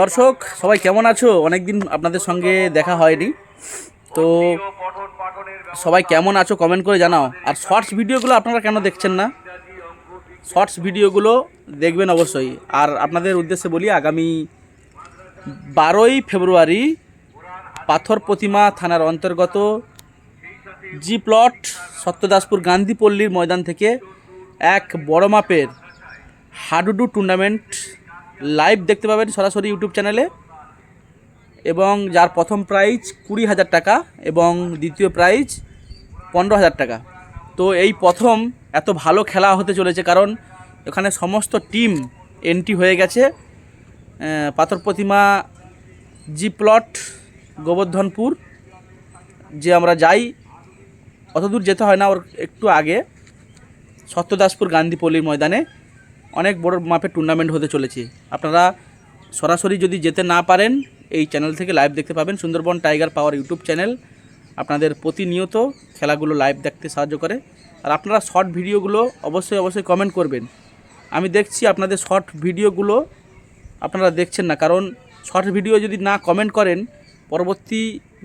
দর্শক, সবাই কেমন আছো? অনেকদিন আপনাদের সঙ্গে দেখা হয়নি। তো সবাই কেমন আছো কমেন্ট করে জানাও। আর শর্টস ভিডিওগুলো আপনারা কেন দেখছেন না? শর্টস ভিডিওগুলো দেখবেন অবশ্যই। আর আপনাদের উদ্দেশ্যে বলি, আগামী বারোই ফেব্রুয়ারি পাথর প্রতিমা থানার অন্তর্গত জি প্লট সত্যদাসপুর গান্ধী পল্লীর ময়দান থেকে এক বড় মাপের হাডুডু টুর্নামেন্ট লাইভ দেখতে পাবেন সরাসরি ইউটিউব চ্যানেলে এবং যার প্রথম প্রাইজ কুড়ি হাজার টাকা এবং দ্বিতীয় প্রাইজ পনেরো হাজার টাকা। তো এই প্রথম এত ভালো খেলা হতে চলেছে কারণ এখানে সমস্ত টিম এন্ট্রি হয়ে গেছে। পাথর প্রতিমা জি প্লট গোবর্ধনপুর, যে আমরা যাই অত দূর যেতে হয় না, ওর একটু আগে। সত্যদাসপুর গান্ধী পল্লীর ময়দানে। অনেক বড় মাপের টুর্নামেন্ট হতে চলেছে। আপনারা সরাসরি যদি যেতে না পারেন, এই চ্যানেল থেকে লাইভ দেখতে পাবেন Sundarban tiger power YouTube channel আপনাদের প্রতিনিয়ত খেলাগুলো লাইভ দেখতে সাহায্য করে। আর আপনারা শর্ট ভিডিওগুলো অবশ্যই অবশ্যই কমেন্ট করবেন। আমি দেখছি আপনাদের শর্ট ভিডিওগুলো আপনারা দেখছেন না, কারণ শর্ট ভিডিও যদি না কমেন্ট করেন, পরবর্তী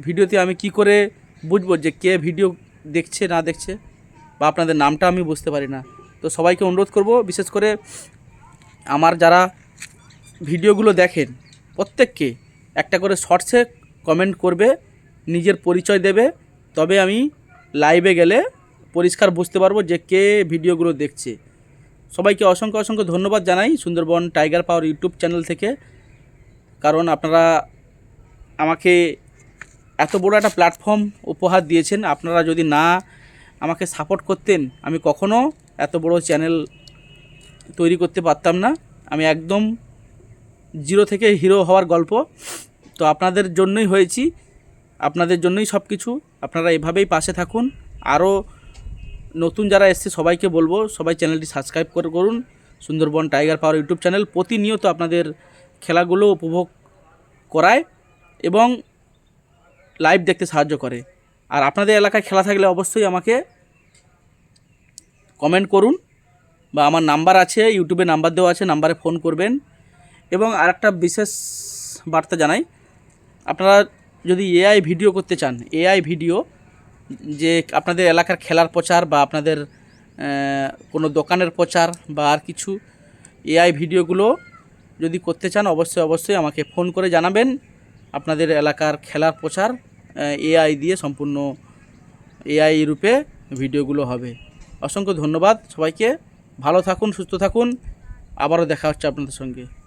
ভিডিওতে আমি কি করে বুঝব যে কে ভিডিও দেখছে, না দেখছে? বা আপনাদের নামটা আমি বুঝতে পারি না। তো সবাইকে অনুরোধ করব, বিশেষ করে আমার যারা ভিডিওগুলো দেখেন, প্রত্যেককে একটা করে শর্টসে কমেন্ট করবে, নিজের পরিচয় দেবে, তবে আমি লাইভে গেলে পরিষ্কার বুঝতে পারব যে কে ভিডিওগুলো দেখছে। সবাইকে অসংখ্য অসংখ্য ধন্যবাদ জানাই Sundarban tiger power YouTube channel থেকে, কারণ আপনারা আমাকে এত বড় একটা প্ল্যাটফর্ম উপহার দিয়েছেন, আপনারা যদি না আমাকে সাপোর্ট করতেন, আমি কখনো এত বড় চ্যানেল তৈরি করতে পারতাম না। আমি একদম জিরো থেকে হিরো হওয়ার গল্প। তো আপনাদের জন্যই হয়েছি, আপনাদের জন্যই সব কিছু। আপনারা এভাবেই পাশে থাকুন। আরও নতুন যারা এসছে, সবাইকে বলব, সবাই চ্যানেলটি সাবস্ক্রাইব করে, করুন। Sundarban tiger power YouTube channel প্রতিনিয়ত আপনাদের খেলাগুলো উপভোগ করায় এবং লাইভ দেখতে সাহায্য করে। আর আপনাদের এলাকায় খেলা থাকলে অবশ্যই আমাকে কমেন্ট করুন বা আমার নাম্বার আছে ইউটিউবে নাম্বার দেওয়া আছে নাম্বারে ফোন করবেন। এবং আরেকটা বিশেষ বার্তা জানাই, আপনারা যদি এআই ভিডিও করতে চান এআই ভিডিও যে আপনাদের এলাকার খেলার প্রচার বা আপনাদের কোনো দোকানের প্রচার বা আর কিছু এআই ভিডিওগুলো যদি করতে চান, অবশ্যই অবশ্যই আমাকে ফোন করে জানাবেন। আপনাদের এলাকার খেলার প্রচার এআই দিয়ে সম্পূর্ণ এআই রূপে ভিডিওগুলো হবে। অসংখ্য ধন্যবাদ সবাইকে। ভালো থাকুন সুস্থ থাকুন। আবারও দেখা হচ্ছে আপনাদের সঙ্গে।